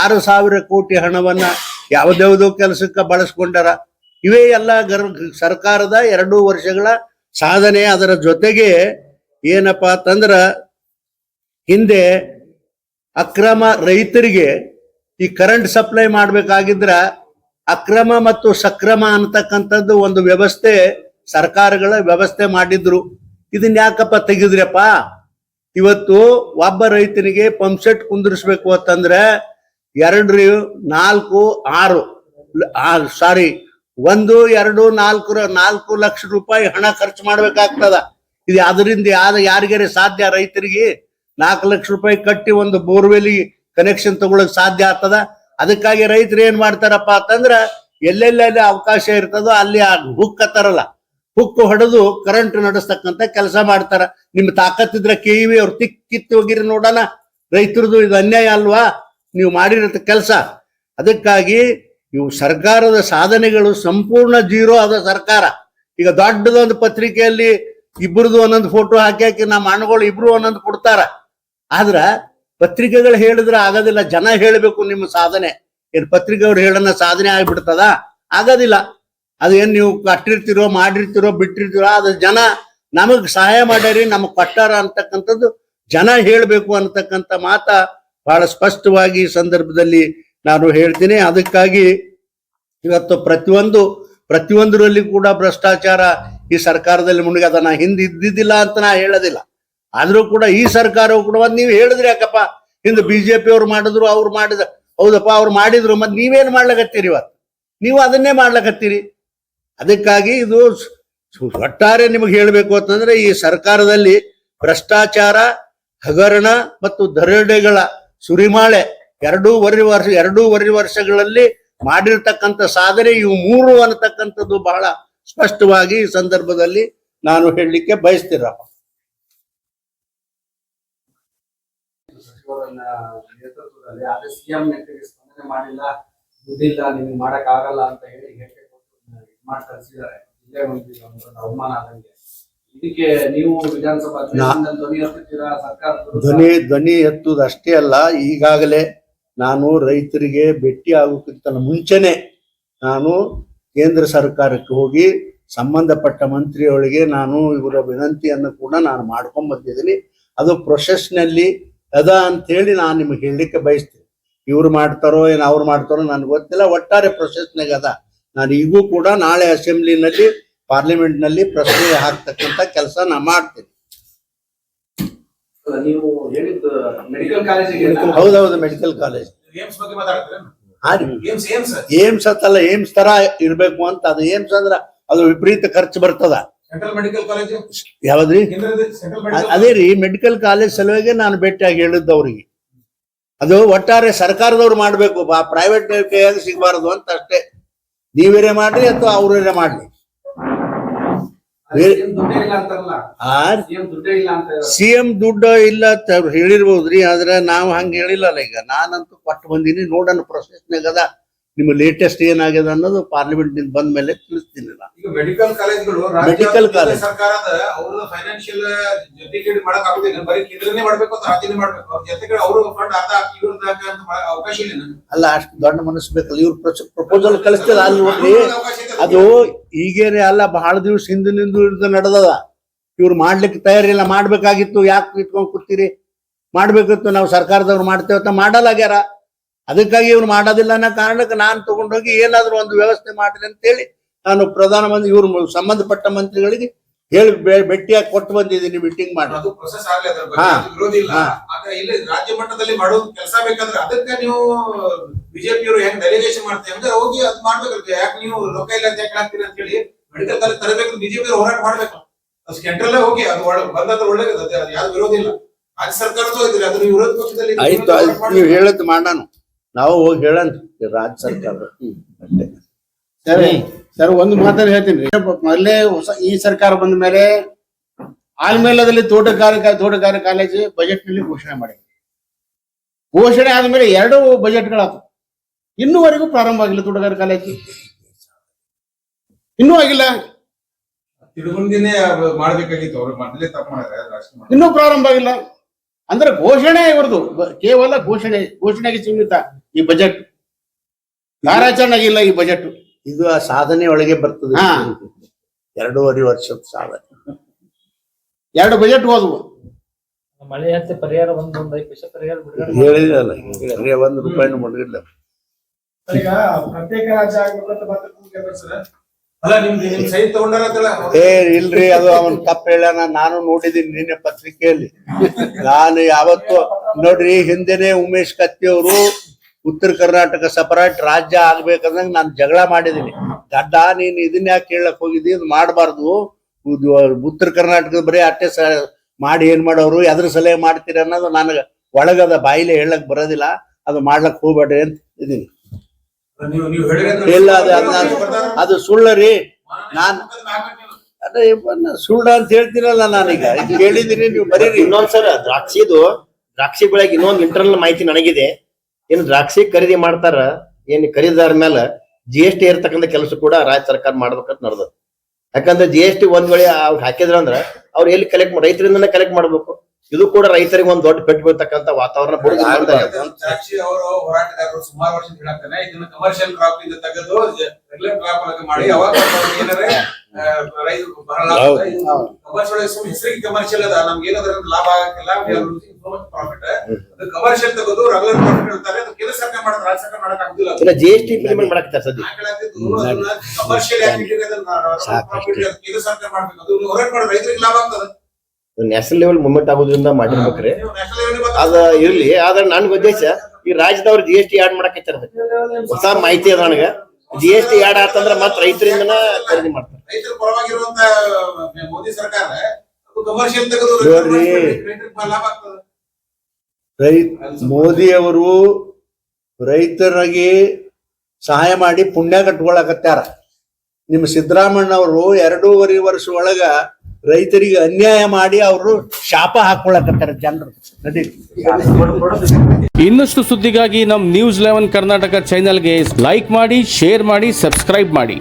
ಆರು ಸಾವಿರ ಕೋಟಿ ಹಣವನ್ನ ಯಾವ್ದ್ಯಾವ್ದೋ ಕೆಲಸಕ್ಕೆ ಬಳಸ್ಕೊಂಡಾರ. ಇವೇ ಎಲ್ಲ ಗರ್, ಸರ್ಕಾರದ ಎರಡು ವರ್ಷಗಳ ಸಾಧನೆ. ಅದರ ಜೊತೆಗೆ ಏನಪ್ಪಾ ಅಂತಂದ್ರ ಹಿಂದೆ ಅಕ್ರಮ ರೈತರಿಗೆ ಈ ಕರೆಂಟ್ ಸಪ್ಲೈ ಮಾಡ್ಬೇಕಾಗಿದ್ರ ಅಕ್ರಮ ಮತ್ತು ಸಕ್ರಮ ಅಂತಕ್ಕಂಥದ್ದು ಒಂದು ವ್ಯವಸ್ಥೆ ಸರ್ಕಾರಗಳ ವ್ಯವಸ್ಥೆ ಮಾಡಿದ್ರು. ಇದನ್ನ ಯಾಕಪ್ಪ ತೆಗೆದ್ರಪ್ಪ? ಇವತ್ತು ಒಬ್ಬ ರೈತನಿಗೆ ಪಂಪ್ಸೆಟ್ ಕುಂದಿರ್ಸ್ಬೇಕು ಅಂತಂದ್ರೆ ಎರಡು, ನಾಲ್ಕು, ಆರು ಸಾರಿ ಒಂದು, ಎರಡು, ನಾಲ್ಕು ನಾಲ್ಕು ಲಕ್ಷ ರೂಪಾಯಿ ಹಣ ಖರ್ಚು ಮಾಡ್ಬೇಕಾಗ್ತದ. ಇದು ಅದರಿಂದ ಯಾರ, ಯಾರಿಗಾರ ಸಾಧ್ಯ? ರೈತರಿಗೆ ನಾಲ್ಕು ಲಕ್ಷ ರೂಪಾಯಿ ಕಟ್ಟಿ ಒಂದು ಬೋರ್ವೆಲ್ ಕನೆಕ್ಷನ್ ತಗೊಳಕ್ ಸಾಧ್ಯ ಆಗ್ತದ? ಅದಕ್ಕಾಗಿ ರೈತರು ಏನ್ ಮಾಡ್ತಾರಪ್ಪ ಅಂತಂದ್ರ ಎಲ್ಲೆಲ್ಲೆಲ್ಲಿ ಅವಕಾಶ ಇರ್ತದೋ ಅಲ್ಲಿ ಆ ಹುಕ್ ಹತ್ತಾರಲ್ಲ. ಹುಕ್ ಹೊಡೆದು ಕರೆಂಟ್ ನಡೆಸ್ತಕ್ಕಂತ ಕೆಲಸ ಮಾಡ್ತಾರ. ನಿಮ್ ತಾಕತ್ತಿದ್ರ ಕೆ ಇವಿ ಅವ್ರು ತಿಕ್ ಕಿತ್ತು ಹೋಗಿರಿ ನೋಡೋಣ. ರೈತರದು ಇದು ಅನ್ಯಾಯ ಅಲ್ವಾ? ನೀವು ಮಾಡಿರತ್ತ ಕೆಲಸ. ಅದಕ್ಕಾಗಿ ಇವು ಸರ್ಕಾರದ ಸಾಧನೆಗಳು ಸಂಪೂರ್ಣ ಜೀರೋ ಆದ ಸರ್ಕಾರ. ಈಗ ದೊಡ್ಡದೊಂದು ಪತ್ರಿಕೆಯಲ್ಲಿ ಇಬ್ಬರದು ಒಂದೊಂದು ಫೋಟೋ ಹಾಕಿ ಹಾಕಿ ನಮ್ಮ ಅಣ್ಣಗಳು ಇಬ್ರು ಒಂದೊಂದು ಕೊಡ್ತಾರ. ಆದ್ರ ಪತ್ರಿಕೆಗಳು ಹೇಳಿದ್ರೆ ಆಗೋದಿಲ್ಲ, ಜನ ಹೇಳಬೇಕು ನಿಮ್ಮ ಸಾಧನೆ. ಏನ್ ಪತ್ರಿಕೆಯವ್ರು ಹೇಳನ್ನ ಸಾಧನೆ ಆಗ್ಬಿಡ್ತದ? ಆಗೋದಿಲ್ಲ. ಅದೇನ್ ನೀವು ಕಟ್ಟಿರ್ತಿರೋ, ಮಾಡಿರ್ತಿರೋ, ಬಿಟ್ಟಿರ್ತಿರೋ ಅದು ಜನ ನಮಗ್ ಸಹಾಯ ಮಾಡ್ಯಾರಿ, ನಮಗ್ ಕೊಟ್ಟಾರ ಅಂತಕ್ಕಂಥದ್ದು ಜನ ಹೇಳಬೇಕು ಅನ್ನತಕ್ಕಂಥ ಮಾತ ಬಹಳ ಸ್ಪಷ್ಟವಾಗಿ ಈ ಸಂದರ್ಭದಲ್ಲಿ ನಾನು ಹೇಳ್ತೀನಿ, ಅದಕ್ಕಾಗಿ ಇವತ್ತು ಪ್ರತಿಯೊಂದು, ಪ್ರತಿಯೊಂದರಲ್ಲಿ ಕೂಡ ಭ್ರಷ್ಟಾಚಾರ ಈ ಸರ್ಕಾರದಲ್ಲಿ ಮುಳುಗದ ನಾ ಹಿಂದೆ ಇದ್ದಿದ್ದಿಲ್ಲ ಅಂತ ನಾ ಹೇಳೋದಿಲ್ಲ. ಆದ್ರೂ ಕೂಡ ಈ ಸರ್ಕಾರವು ಕೂಡ ಮತ್ತೆ ನೀವು ಹೇಳಿದ್ರಿ ಯಾಕಪ್ಪ? ಹಿಂದೆ ಬಿಜೆಪಿ ಅವ್ರು ಮಾಡಿದ್ರು, ಅವ್ರು ಮಾಡಿದ, ಹೌದಪ್ಪ, ಅವ್ರು ಮಾಡಿದ್ರು, ಮತ್ತೆ ನೀವೇನ್ ಮಾಡ್ಲಕತ್ತೀರಿ ಇವತ್ತು? ನೀವು ಅದನ್ನೇ ಮಾಡ್ಲಕತ್ತೀರಿ. ಅದಕ್ಕಾಗಿ ಇದು ಒಟ್ಟಾರೆ ನಿಮಗೆ ಹೇಳಬೇಕು ಅಂತಂದ್ರೆ ಈ ಸರ್ಕಾರದಲ್ಲಿ ಭ್ರಷ್ಟಾಚಾರ, ಹಗರಣ ಮತ್ತು ದರೋಡೆಗಳ ಸುರಿಮಾಳೆ ಎರಡೂವರೆ ವರ್ಷ ಎರಡೂವರೆ ವರ್ಷಗಳಲ್ಲಿ ಮಾಡಿರ್ತಕ್ಕಂಥ ಸಾಧನೆ ಇವು ಮೂರು ಅನ್ನತಕ್ಕಂಥದ್ದು ಬಹಳ ಸ್ಪಷ್ಟವಾಗಿ ಈ ಸಂದರ್ಭದಲ್ಲಿ ನಾನು ಹೇಳಲಿಕ್ಕೆ ಬಯಸ್ತಿರಪ್ಪ ಸಚಿವರನ್ನ ನೇತೃತ್ವದಲ್ಲಿ ಆದ್ರೆ ಸಿಎಂ ನೆಟ್ಟಿಗೆ ಸ್ಪಂದನೆ ಮಾಡಿಲ್ಲ ದುಡ್ಡಿಲ್ಲ ನಿಮ್ಗೆ ಮಾಡಕ್ ಆಗಲ್ಲ ಅಂತ ಹೇಳಿ ಹೇಳಿಕೆ ಕೊಟ್ಟು ಇದ್ ಮಾಡಿ ಕಳ್ಸಿದ್ದಾರೆ. ಜಿಲ್ಲೆ ಒಂದು ಅವಮಾನ ಆದಂಗೆ. ಇದಕ್ಕೆ ನೀವು ವಿಧಾನಸಭಾ ಅಧಿವೇಶನದಲ್ಲಿ ಧ್ವನಿ ಎತ್ತುತ್ತೀರಾ? ಧ್ವನಿ ಧ್ವನಿ ಎತ್ತುವುದು ಅಷ್ಟೇ ಅಲ್ಲ ಈಗಾಗಲೇ ನಾನು ರೈತರಿಗೆ ಭೇಟಿ ಆಗೋಕ್ಕಿಂತ ಮುಂಚೆನೆ ನಾನು ಕೇಂದ್ರ ಸರ್ಕಾರಕ್ಕೆ ಹೋಗಿ ಸಂಬಂಧಪಟ್ಟ ಮಂತ್ರಿಯೊಳಗೆ ನಾನು ಇವರ ವಿನಂತಿಯನ್ನು ಕೂಡ ನಾನು ಮಾಡ್ಕೊಂಡ್ ಬಂದಿದ್ದೀನಿ. ಅದು ಪ್ರೊಸೆಸ್ನಲ್ಲಿ ಅದ ಅಂತೇಳಿ ನಾನು ನಿಮಗೆ ಹೇಳಲಿಕ್ಕೆ ಬಯಸ್ತೀನಿ. ಇವ್ರು ಮಾಡ್ತಾರೋ, ಏನು ಅವ್ರು ಮಾಡ್ತಾರೋ ನನಗೆ ಗೊತ್ತಿಲ್ಲ. ಒಟ್ಟಾರೆ ಪ್ರೊಸೆಸ್ನಾಗ ಅದ. ನಾನು ಈಗೂ ಕೂಡ ನಾಳೆ ಅಸೆಂಬ್ಲಿನಲ್ಲಿ, ಪಾರ್ಲಿಮೆಂಟ್ನಲ್ಲಿ ಪ್ರಶ್ನೆ ಹಾಕ್ತಕ್ಕಂಥ ಕೆಲಸ ನಾನು ಮಾಡ್ತೀನಿ. ನೀವು ಹೇಳಿದ್ದು ಮೆಡಿಕಲ್ ಕಾಲೇಜಿಗೆ ಹೌದೌದು ಮೆಡಿಕಲ್ ಕಾಲೇಜ್ ಏಮ್ಸ್ ಬಗ್ಗೆ ಮಾತಾಡ್ತೀರಾ? ಹಾ ರೀ. AIIMS AIIMS. ಏಮ್ಸ್ ಅಂತಲ್ಲ ಏಮ್ಸ್ ತರ ಇರ್ಬೇಕು ಅಂತ. ಅದು ಏಮ್ಸ್ ಅಂದ್ರ ಅದು ವಿಪರೀತ ಖರ್ಚು ಬರ್ತದ. ಸೆಂಟ್ರಲ್ ಮೆಡಿಕಲ್ ಕಾಲೇಜ್ ಯಾವ್ದ್ರಿ? ಕೇಂದ್ರದ ಸೆಂಟ್ರಲ್ ಅ- ಮೆಡಿಕಲ್ ಅದೇ ರೀ ಮೆಡಿಕಲ್ ಕಾಲೇಜ್ ಸಲುವಾಗಿ ನಾನು ಭೇಟಿಯಾಗಿ ಹೇಳಿದ್ದು ಅವ್ರಿಗೆ. ಅದು ಒಟ್ಟಾರೆ ಸರ್ಕಾರದವ್ರು ಮಾಡ್ಬೇಕು. ಪ್ರೈವೇಟ್ ಕೈಯಾಗ ಸಿಗಬಾರದು ಅಂತ ಅಷ್ಟೇ. ನೀವೇರೇ ಮಾಡ್ರಿ ಅಥವಾ ಅವ್ರೇರೇ ಮಾಡ್ಲಿ ಸಿಎಂ ದುಡ್ಡೇ ಇಲ್ಲ ಅಂತಾರಲ್ಲ ಆ ಸಿಎಂ ದುಡ್ಡೇ ಇಲ್ಲ ಅಂತ ಇದ್ದಾರೆ. ಸಿ ಎಂ ದುಡ್ಡು ಇಲ್ಲ ಅಂತ ಹೇಳಿರ್ಬೋದ್ರಿ ಆದ್ರೆ ನಾವು ಹಂಗ ಹೇಳಿಲ್ಲಲ್ಲ ಈಗ. ನಾನಂತೂ ಕೊಟ್ಟು ಬಂದೀನಿ ನೋಡೋಣ ಪ್ರೊಸೆಸ್ನಾಗ ಅದ. ನಿಮ್ಮ ಲೇಟೆಸ್ಟ್ ಏನಾಗಿದೆ ಅನ್ನೋದು ಪಾರ್ಲಿಮೆಂಟ್ನಿಂದ ಬಂದ ಮೇಲೆ ತಿಳಿಸ್ತೀನಿ ನಾನು. ಮೆಡಿಕಲ್ ಕಾಲೇಜ್ಗಳು Medical ರಾಜ್ಯ ಸರ್ಕಾರದ ಅವರ ಫೈನಾನ್ಷಿಯಲ್ ಜೊತೆಗೆ ಮಾಡಕ್ ಆಗುದಿಲ್ಲ. ಬರೀ ಕೇಂದ್ರನೇ ಮಾಡ್ಬೇಕು ಅಂತ ರಾಜ್ಯನೇ ಮಾಡ್ಬೇಕು? ಅವ್ರ ಜೊತೆಗೆ ಅವರು ಫಂಡ್ ಅರ್ಧ ಅವಕಾಶ ಇಲ್ಲ ಅಲ್ಲ ಅಷ್ಟು ದೊಡ್ಡ ಮನಸ್ಸು ಬೇಕಲ್ಲ. ಇವ್ರು ಪ್ರಪೋಸಲ್ ಕಳಿಸ್ತಿಲ್ಲ ಅಲ್ಲಿ ನೋಡ್ರಿ. ಅದು ಈಗೇನೆ ಅಲ್ಲ ಬಹಳ ದಿವಸ ಹಿಂದಿನಿಂದ ನಡೆದದ. ಇವ್ರು ಮಾಡ್ಲಿಕ್ಕೆ ತಯಾರಿಲ್ಲ ಮಾಡ್ಬೇಕಾಗಿತ್ತು. ಯಾಕೆ ಇಟ್ಕೊಂಡ್ ಕೂತೀರಿ ಮಾಡ್ಬೇಕಿತ್ತು. ನಾವು ಸರ್ಕಾರದವ್ರು ಮಾಡ್ತೇವೆ ಅಂತ ಮಾಡಲಾಗ್ಯಾರ ಅದಕ್ಕಾಗಿ ಇವ್ರು ಮಾಡೋದಿಲ್ಲ ಅನ್ನೋ ಕಾರಣಕ್ಕೆ ನಾನು ತಗೊಂಡೋಗಿ ಏನಾದರೂ ಒಂದು ವ್ಯವಸ್ಥೆ ಮಾಡ್ರಿ ಅಂತೇಳಿ ನಾನು ಪ್ರಧಾನಮಂತ್ರಿ ಇವ್ರ ಸಂಬಂಧಪಟ್ಟ ಮಂತ್ರಿಗಳಿಗೆ ಹೇಳಿ ಭೇಟಿಯಾಗಿ ಕೊಟ್ಟು ಬಂದಿದ್ದೀನಿ ಮೀಟಿಂಗ್ ಮಾಡಿ. ರಾಜ್ಯ ಮಟ್ಟದಲ್ಲಿ ಮಾಡೋದು ಕೆಲಸ ಬೇಕಾದ್ರೆ ಅದಕ್ಕೆ ನೀವು ಬಿಜೆಪಿ ಅವರು ಹೆಂಗ್ ಡೆಲಿಗೇಷನ್ ಮಾಡ್ತೀವಿ ಅಂದ್ರೆ ಹೋಗಿ ಅದ್ ಮಾಡ್ಬೇಕು ಯಾಕೆ ನೀವು ಇಲ್ಲ ಅಂತ ಯಾಕೆ ಹಾಕ್ತೀರಿ ಅಂತ ಹೇಳಿ ಮೆಡಿಕಲ್ ಕಾಲೇಜ್ ತರಬೇಕು ಬಿಜೆಪಿ ಅವರು ಹೋರಾಟ ಮಾಡ್ಬೇಕು. ಅದು ಸೆಂಟ್ರಲ್ ಹೋಗಿ ಅದು ಬಂದದ್ದು ಒಳ್ಳೇದು ಅದು ಯಾವ್ದು ವಿರೋಧ ಇಲ್ಲ. ರಾಜ್ಯ ಸರ್ಕಾರದ್ದು ಇದ್ರಿ ಅದ್ರ ವಿರೋಧ ಪಕ್ಷದಲ್ಲಿ ಆಯ್ತು ನೀವು. ಹೇಳದ್ ಮಾಡೋಣ ನಾವು ಹೋಗಿ ಹೇಳೋಣ. ರಾಜ್ಯ ಸರ್ಕಾರ. ಅಷ್ಟೇ. ಸರಿ ಸರ್ ಒಂದು ಮಾತನ್ನ ಹೇಳ್ತೀನಿ ಮೊದಲೇ ಹೊಸ ಈ ಸರ್ಕಾರ ಬಂದ ಮೇಲೆ ಆಲ್ಮೇಲದಲ್ಲಿ ತೋಟಗಾರಿಕಾ ತೋಟಗಾರಿಕಾ ಕಾಲೇಜು ಬಜೆಟ್ನಲ್ಲಿ ಘೋಷಣೆ ಮಾಡಿ ಘೋಷಣೆ ಆದ್ಮೇಲೆ ಎರಡು ಬಜೆಟ್ಗಳಾತು. ಇನ್ನೂವರೆಗೂ ಪ್ರಾರಂಭ ಆಗಿಲ್ಲ ತೋಟಗಾರಿಕಾ ಕಾಲೇಜು. ಇನ್ನೂ ಆಗಿಲ್ಲ. ಇನ್ನೂ ಪ್ರಾರಂಭ ಆಗಿಲ್ಲ. ಅಂದ್ರೆ ಘೋಷಣೆ ಇವ್ರದ್ದು. ಕೇವಲ ಘೋಷಣೆ ಘೋಷಣೆಗೆ ಸೀಮಿತ. ಈ ಬಜೆಟ್. ಕಾರ್ಯಾಚರಣೆ ಆಗಿಲ್ಲ ಈ ಬಜೆಟ್. ಇದು ಆ ಸಾಧನೆ ಒಳಗೆ ಬರ್ತದೆ. ಹಾ. ಎರಡೂವರೆ ವರ್ಷದ ಸಾಧನೆ. ಎರಡು ಬಜೆಟ್ ಹೋದವು ಮಳೆ ಅಂತ ಪರಿಹಾರ ಒಂದು ಒಂದ್ ಐದು ಪೈಸೆ ಪರಿಹಾರ ಬಿಡುಗಡೆ ಹೇಳಿರಲ್ಲ ಬರೀ ಒಂದು ರೂಪಾಯಿನೂ ಮುಳುಗಿಲ್ಲ ಈಗ ಪ್ರತ್ಯೇಕ ರಾಜ್ಯ ಆಗ್ಬೇಕು ಅಂತ ಮತ್ತೆ ಕೂಗ್ತಾರೆ ಸರ್. ಅಲ್ಲ ನಿಮ್ದು ನಿಮ್ ಸೈನ್ ತಗೊಂಡಾರತ್ತಲ್ಲ ಏ ಇಲ್ರಿ ಅದು ಅವನ್ ತಪ್ಪ ಹೇಳ್ಯಾನ. ನಾನು ನೋಡಿದೀನಿ ನಿನ್ನೆ ಪತ್ರಿಕೆಯಲ್ಲಿ. ನಾನು ಯಾವತ್ತು ನೋಡ್ರಿ ಹಿಂದೆನೆ ಉಮೇಶ್ ಕತ್ತಿ ಅವರು ಉತ್ತರ ಕರ್ನಾಟಕ ಸಪರೇಟ್ ರಾಜ್ಯ ಆಗ್ಬೇಕಂದಂಗ ನಾನು ಜಗಳ ಮಾಡಿದೀನಿ. ಗಡ್ಡ ನೀನ್ ಇದನ್ನ ಯಾಕೆ ಕೇಳಕ್ ಹೋಗಿದ್ದಿ ಇದು ಮಾಡಬಾರ್ದು. ಉತ್ತರ ಕರ್ನಾಟಕದ ಬರೀ ಅಟ್ಟೆ ಸ ಮಾಡಿ ಏನ್ ಮಾಡೋರು ಎದ್ರ ಸಲಹೆ ಮಾಡ್ತೀರಿ ಅನ್ನೋದು ನನಗ ಒಳಗದ ಬಾಯಿಲೆ ಹೇಳಕ್ ಬರೋದಿಲ್ಲ. ಅದು ಮಾಡ್ಲಕ್ ಹೋಗ್ಬೇಡ್ರಿ ಅಂತ ಇದೀನಿ. ಇಲ್ಲ ಅದು ಅದು ನಾನು- ಸುಳ್ಳ ರೀ. ನಾನ್- ಅದೇ ಸುಳ್ಳ ಅಂತ ಹೇಳ್ತೀರಲ್ಲ ನಾನೀಗ. ಇದು ಹೇಳಿದೀನಿ ನೀವು ಬರೀರಿ. ಇನ್ನೊಂದ್ ಸರ್ ದ್ರಾಕ್ಷಿದು ದ್ರಾಕ್ಷಿ ಬೆಳೆಗೆ ಇನ್ನೊಂದು ಇಂಟರ್ನಲ್ ಮಾಹಿತಿ ನನಗಿದೆ. ಏನ್ ದ್ರಾಕ್ಷಿ ಖರೀದಿ ಮಾಡ್ತಾರ ಏನ್ ಖರೀದಿದಾರ ಮೇಲೆ ಜಿ ಎಸ್ ಟಿ ಇರ್ತಕ್ಕಂಥ ಕೆಲಸ ಕೂಡ ರಾಜ್ಯ ಸರ್ಕಾರ ಮಾಡ್ಬೇಕಂತ ನಡೆದ ಯಾಕಂದ್ರೆ ಜಿ ಎಸ್ ಟಿ ಒಂದ್ ವೇಳೆ ಅವ್ರು ಹಾಕಿದ್ರ ಅಂದ್ರ ಅವ್ರು ಎಲ್ಲಿ ಕಲೆಕ್ಟ್ ರೈತರಿಂದನೇ ಕಲೆಕ್ಟ್ ಮಾಡ್ಬೇಕು. ಇದು ಕೂಡ ರೈತರಿಗೆ ಒಂದ್ ದೊಡ್ಡ ಪೆಟ್ಟು ಬೀಳ್ತಕ್ಕಂತ ವಾತಾವರಣ ಇದೆ. ಅವರು ಹೋರಾಟಗಾರರು ಸುಮಾರು ವರ್ಷ ಇದನ್ನ ಕಮರ್ಷಿಯಲ್ ಕ್ರಾಪ್ ಇಂದ ತೆಗೆದು ರೆಗ್ಯುಲರ್ ಕ್ರಾಪ್ ಮಾಡಿ ಅವಾಗ ರೈತರು ಬಹಳ ಕಮರ್ಷಿಯಲ್ ಹೆಸರಿಗೆ ಕಮರ್ಷಿಯಲ್ ಅದ ನಮ್ಗೆ ಏನಾದ್ರ ಲಾಭ ಆಗಕ್ಕಿಲ್ಲ ಪ್ರಾಫಿಟ್ ಅದು ಕಮರ್ಷಿಯಲ್ ತೆಗೆದು ರೆಗ್ಯುಲರ್ ಪ್ರಾಫಿಟ್ ಹೇಳ್ತಾರೆ ಅದು ಕೇಂದ್ರ ಸರ್ಕಾರ ಮಾಡೋದು ರಾಜ್ಯ ಸರ್ಕಾರ ಮಾಡಕ್ ಆಗುದಿಲ್ಲ ಅದು. ಇನ್ನ ಜಿ ಎಸ್ ಟಿ ಇಂಪ್ಲಿಮೆಂಟ್ ಮಾಡಕ್ತಾರೆ ಸದ್ಯ. ಕಮರ್ಷಿಯಲ್ ಆಕ್ಟಿವಿಟಿ ಕೇಂದ್ರ ಸರ್ಕಾರ ಮಾಡ್ಬೇಕು? ಅದು ಮಾಡಿ ರೈತರಿಗೆ ಲಾಭ ಆಗ್ತದೆ. ನ್ಯಾಷನಲ್ ಲೆವೆಲ್ ಮೂವ್ಮೆಂಟ್ ಆಗೋದ್ರಿಂದ ಮಾಡಿರ್ಬೇಕ್ರಿ. ಅದ ಇರ್ಲಿ ಆದ್ರೆ ನನ್ ಉದ್ದೇಶ ಈ ರಾಜ್ಯದವ್ರು ಜಿ ಎಸ್ ಟಿ ಆಡ್ ಮಾಡಕತ್ತಾರ ಹೊಸ ಮಾಹಿತಿ ಅದ ನನಗ. ಜಿ ಎಸ್ ಟಿ ಆಡ್ ಆತಂದ್ರ ಮತ್ ರೈತರಿಂದ ಖರೀದಿ ಮಾಡ್ತಾರೆ. ರೈತ ಮೋದಿ ಅವರು ರೈತರಾಗಿ ಸಹಾಯ ಮಾಡಿ ಪುಣ್ಯ ಕಟ್ಕೊಳಕತ್ಯಾರ ನಿಮ್ಮ ಸಿದ್ದರಾಮಣ್ಣ ಅವರು ಎರಡೂವರೆ ವರ್ಷ ಒಳಗ ರೈತರಿಗೆ ಅನ್ಯಾಯ ಮಾಡಿ ಅವರು ಶಾಪ ಹಾಕೊಳ್ಳಕತ್ತಾರ ಜನರು. ಇನ್ನಷ್ಟು ಸುದ್ದಿಗಾಗಿ ನಮ್ಮ ನ್ಯೂಸ್ ಲೆವೆನ್ ಕರ್ನಾಟಕ ಚಾನೆಲ್ಗೆ ಲೈಕ್ ಮಾಡಿ ಶೇರ್ ಮಾಡಿ ಸಬ್ಸ್ಕ್ರೈಬ್ ಮಾಡಿ.